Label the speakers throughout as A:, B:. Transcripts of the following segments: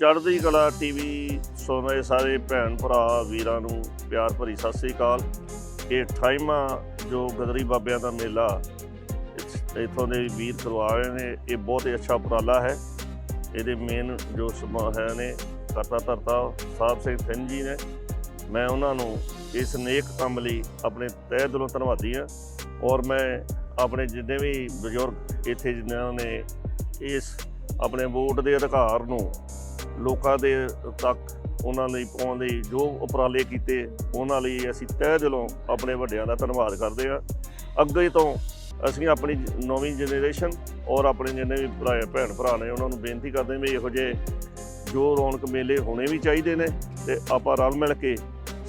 A: ਚੜ੍ਹਦੀ ਕਲਾ ਟੀਵੀ ਸੁਣ ਰਹੇ ਸਾਰੇ ਭੈਣ ਭਰਾ ਵੀਰਾਂ ਨੂੰ ਪਿਆਰ ਭਰੀ ਸਤਿ ਸ੍ਰੀ ਅਕਾਲ। ਇਹ 28ਵਾਂ ਜੋ ਗਦਰੀ ਬਾਬਿਆਂ ਦਾ ਮੇਲਾ ਇਸ- ਇੱਥੋਂ ਦੇ ਵੀਰ ਕਰਵਾ ਰਹੇ ਨੇ, ਇਹ ਬਹੁਤ ਹੀ ਅੱਛਾ ਉਪਰਾਲਾ ਹੈ। ਇਹਦੇ ਮੇਨ ਜੋ ਸਮਾ ਹੈ ਨੇ, ਕਰਤਾ ਧਰਤਾ ਸਾਹਿਬ ਸਿੰਘ ਸਿੰਘ ਜੀ ਨੇ। ਮੈਂ ਉਹਨਾਂ ਨੂੰ ਇਸ ਨੇਕ ਕੰਮ ਲਈ ਆਪਣੇ ਤਹਿ ਦਿਲੋਂ ਧੰਨਵਾਦੀ ਹਾਂ ਔਰ ਮੈਂ ਆਪਣੇ ਜਿੰਨੇ ਵੀ ਬਜ਼ੁਰਗ ਇੱਥੇ ਜਿਨ੍ਹਾਂ ਨੇ ਇਸ ਆਪਣੇ ਵੋਟ ਦੇ ਅਧਿਕਾਰ ਨੂੰ ਲੋਕਾਂ ਦੇ ਤੱਕ ਉਹਨਾਂ ਲਈ ਪਾਉਣ ਲਈ ਜੋ ਉਪਰਾਲੇ ਕੀਤੇ, ਉਹਨਾਂ ਲਈ ਅਸੀਂ ਤਹਿ ਦਿਲੋਂ ਆਪਣੇ ਵੱਡਿਆਂ ਦਾ ਧੰਨਵਾਦ ਕਰਦੇ ਹਾਂ। ਅੱਗੇ ਤੋਂ ਅਸੀਂ ਆਪਣੀ ਨਵੀਂ ਜਨਰੇਸ਼ਨ ਔਰ ਆਪਣੇ ਜਿੰਨੇ ਵੀ ਭਰਾ ਭੈਣ ਭਰਾ ਨੇ, ਉਹਨਾਂ ਨੂੰ ਬੇਨਤੀ ਕਰਦੇ ਹਾਂ ਵੀ ਇਹੋ ਜਿਹੇ ਜੋ ਰੌਣਕ ਮੇਲੇ ਹੋਣੇ ਵੀ ਚਾਹੀਦੇ ਨੇ ਤੇ ਆਪਾਂ ਰਲ ਮਿਲ ਕੇ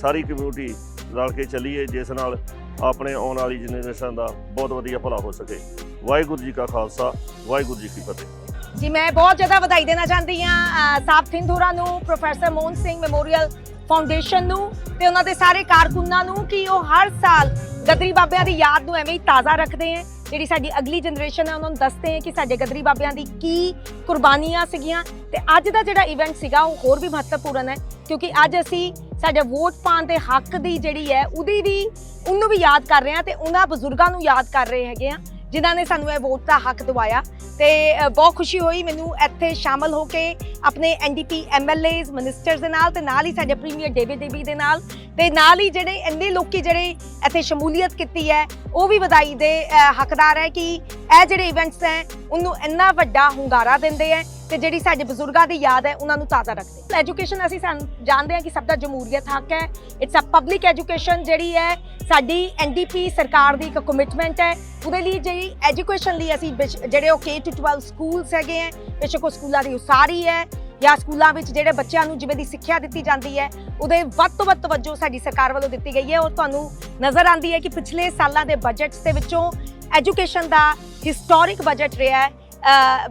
A: ਸਾਰੀ ਕਮਿਊਨਿਟੀ ਰਲ ਕੇ ਚੱਲੀਏ, ਜਿਸ ਨਾਲ ਆਪਣੇ ਆਉਣ ਵਾਲੀ ਜਨਰੇਸ਼ਨ ਦਾ ਬਹੁਤ ਵਧੀਆ ਭਲਾ ਹੋ ਸਕੇ। ਵਾਹਿਗੁਰੂ ਜੀ ਕਾ ਖਾਲਸਾ, ਵਾਹਿਗੁਰੂ ਜੀ ਕੀ ਫਤਿਹ।
B: ਜੀ, ਮੈਂ ਬਹੁਤ ਜ਼ਿਆਦਾ ਵਧਾਈ ਦੇਣਾ ਚਾਹੁੰਦੀ ਹਾਂ ਸਾਬ ਸਿੰਧੂਰਾ ਨੂੰ, professor Mohan Singh memorial foundation ਨੂੰ ਤੇ ਉਹਨਾਂ ਦੇ ਸਾਰੇ ਕਾਰਕੁਨਾਂ ਨੂੰ ਕਿ ਉਹ ਹਰ ਸਾਲ ਗਦਰੀ ਬਾਬਿਆਂ ਦੀ ਯਾਦ ਨੂੰ ਐਵੇਂ ਹੀ ਤਾਜ਼ਾ ਰੱਖਦੇ ਹੈ। ਜਿਹੜੀ ਸਾਡੀ ਅਗਲੀ ਜਨਰੇਸ਼ਨ ਹੈ ਉਹਨਾਂ ਨੂੰ ਦੱਸਦੇ ਹੈ ਕਿ ਸਾਡੇ ਗਦਰੀ ਬਾਬਿਆਂ ਦੀ ਕੀ ਕੁਰਬਾਨੀਆਂ ਸੀਗੀਆਂ ਤੇ ਅੱਜ ਦਾ ਜਿਹੜਾ ਇਵੈਂਟ ਸੀਗਾ, ਉਹ ਹੋਰ ਵੀ ਮਹੱਤਵਪੂਰਨ ਹੈ, ਕਿਉਂਕਿ ਅੱਜ ਅਸੀਂ ਸਾਡੇ ਵੋਟ ਪਾਉਣ ਦੇ ਹੱਕ ਦੀ ਜਿਹੜੀ ਹੈ, ਉਹਦੀ ਵੀ, ਉਹਨੂੰ ਵੀ ਯਾਦ ਕਰ ਰਹੇ ਹਾਂ ਤੇ ਉਹਨਾਂ ਬਜ਼ੁਰਗਾਂ ਨੂੰ ਯਾਦ ਕਰ ਰਹੇ ਹੈਗੇ ਆ ਜਿਨ੍ਹਾਂ ਨੇ ਸਾਨੂੰ ਇਹ ਵੋਟ ਦਾ ਹੱਕ ਦਿਵਾਇਆ ਤੇ ਬਹੁਤ ਖੁਸ਼ੀ ਹੋਈ ਮੈਨੂੰ ਇੱਥੇ ਸ਼ਾਮਲ ਹੋ ਕੇ ਆਪਣੇ ਐਨਡੀਪੀ ਐਮਐਲਏਜ਼ ਮਿਨਿਸਟਰਸ ਦੇ ਨਾਲ ਤੇ ਨਾਲ ਹੀ ਸਾਡੇ ਪ੍ਰੀਮੀਅਰ ਡੇਵਿਡ ਡੇਵੀ ਦੇ ਨਾਲ ਤੇ ਨਾਲ ਹੀ ਜਿਹੜੇ ਇੰਨੇ ਲੋਕੀ ਜਿਹੜੇ ਇੱਥੇ ਸ਼ਮੂਲੀਅਤ ਕੀਤੀ ਹੈ, ਉਹ ਵੀ ਵਧਾਈ ਦੇ ਹੱਕਦਾਰ ਹੈ ਕਿ ਇਹ ਜਿਹੜੇ ਇਵੈਂਟਸ ਹੈ, ਉਹਨੂੰ ਇੰਨਾ ਵੱਡਾ ਹੁੰਗਾਰਾ ਦਿੰਦੇ ਹੈ। ਤੇ ਜਿਹੜੀ ਸਾਡੇ ਬਜ਼ੁਰਗਾਂ ਦੀ ਯਾਦ ਹੈ, ਉਹਨਾਂ ਨੂੰ ਤਾਜ਼ਾ ਰੱਖਦੇ ਐਜੂਕੇਸ਼ਨ ਅਸੀਂ ਸਾਨੂੰ ਜਾਣਦੇ ਹਾਂ ਕਿ ਸਭ ਦਾ ਜਮਹੂਰੀਅਤ ਹੱਕ ਹੈ। ਇਟਸ ਅ ਪਬਲਿਕ ਐਜੂਕੇਸ਼ਨ ਜਿਹੜੀ ਹੈ, ਸਾਡੀ ਐਨਡੀਪੀ ਸਰਕਾਰ ਦੀ ਇੱਕ ਕਮਿਟਮੈਂਟ ਹੈ। ਉਹਦੇ ਲਈ ਜਿਹੜੀ ਐਜੂਕੇਸ਼ਨ ਲਈ ਅਸੀਂ ਬਿਸ਼- ਜਿਹੜੇ ਉਹ K to 12 ਸਕੂਲਸ ਹੈਗੇ ਹੈ, ਬੇਸ਼ੱਕ ਉਹ ਸਕੂਲਾਂ ਦੀ ਉਸਾਰੀ ਹੈ, ਜਾਂ ਸਕੂਲਾਂ ਵਿੱਚ ਜਿਹੜੇ ਬੱਚਿਆਂ ਨੂੰ ਜਿਵੇਂ ਦੀ ਸਿੱਖਿਆ ਦਿੱਤੀ ਜਾਂਦੀ ਹੈ, ਉਹਦੇ ਵੱਧ ਤੋਂ ਵੱਧ ਤਵੱਜੋ ਸਾਡੀ ਸਰਕਾਰ ਵੱਲੋਂ ਦਿੱਤੀ ਗਈ ਹੈ। ਔਰ ਤੁਹਾਨੂੰ ਨਜ਼ਰ ਆਂਦੀ ਹੈ ਕਿ ਪਿਛਲੇ ਸਾਲਾਂ ਦੇ ਬਜਟਸ ਦੇ ਵਿੱਚੋਂ ਐਜੂਕੇਸ਼ਨ ਦਾ ਹਿਸਟੋਰਿਕ ਬਜਟ ਰਿਹਾ ਹੈ।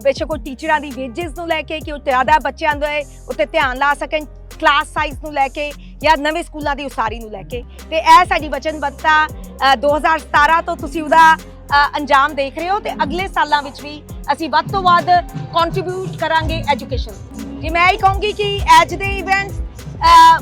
B: ਬੇਸ਼ੱਕ ਉਹ ਟੀਚਰਾਂ ਦੀ ਵੇਜਸ ਨੂੰ ਲੈ ਕੇ ਕਿ ਉਹ ਜ਼ਿਆਦਾ ਬੱਚਿਆਂ ਦੇ ਉੱਤੇ ਧਿਆਨ ਲਾ ਸਕਣ ਕਲਾਸ ਸਾਈਜ਼ ਨੂੰ ਲੈ ਕੇ ਜਾਂ ਨਵੇਂ ਸਕੂਲਾਂ ਦੀ ਉਸਾਰੀ ਨੂੰ ਲੈ ਕੇ। ਤੇ ਇਹ ਸਾਡੀ ਵਚਨਬੱਧਤਾ ਅਹ 2017 ਤੋਂ ਤੁਸੀਂ ਉਹਦਾ ਅੰਜਾਮ ਦੇਖ ਰਹੇ ਹੋ ਤੇ ਅਗਲੇ ਸਾਲਾਂ ਵਿੱਚ ਵੀ ਅਸੀਂ ਵੱਧ ਤੋਂ ਵੱਧ ਕੰਟਰੀਬਿਊਟ ਕਰਾਂਗੇ ਐਜੂਕੇਸ਼ਨ ਜੀ, ਮੈਂ ਇਹ ਕਹੂੰਗੀ ਕਿ ਅੱਜ ਦੇ ਇਵੈਂਟਸ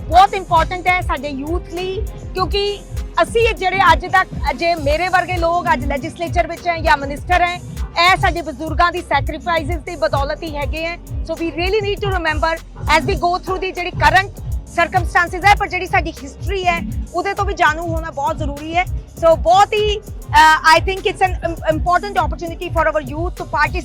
B: ਬਹੁਤ ਇੰਪੋਰਟੈਂਟ ਹੈ ਸਾਡੇ ਯੂਥ ਲਈ, ਕਿਉਂਕਿ ਅਸੀਂ ਜਿਹੜੇ ਅੱਜ ਤੱਕ ਜੇ ਮੇਰੇ ਵਰਗੇ ਲੋਕ ਅੱਜ ਲੈਜਿਸਲੇਚਰ ਵਿੱਚ ਹੈ ਜਾਂ ਮਿਨਿਸਟਰ ਹੈ ਇਹ ਸਾਡੇ ਬਜ਼ੁਰਗਾਂ ਦੀ ਸੈਕਰੀਫਾਈਸਿਸ ਦੀ ਬਦੌਲਤ ਹੀ ਹੈਗੇ ਆ। So we really need to remember as we go through the ਜਿਹੜੀ ਕਰੰਟ ਸਰਕਮਸਟੈਂਸਸ ਹੈ, ਪਰ ਜਿਹੜੀ ਸਾਡੀ ਹਿਸਟਰੀ ਹੈ, ਉਹਦੇ ਤੋਂ ਵੀ ਜਾਣੂ ਹੋਣਾ ਬਹੁਤ ਜ਼ਰੂਰੀ ਹੈ। ਸੋ ਬਹੁਤ ਹੀ I think it's an important opportunity for our youth to participate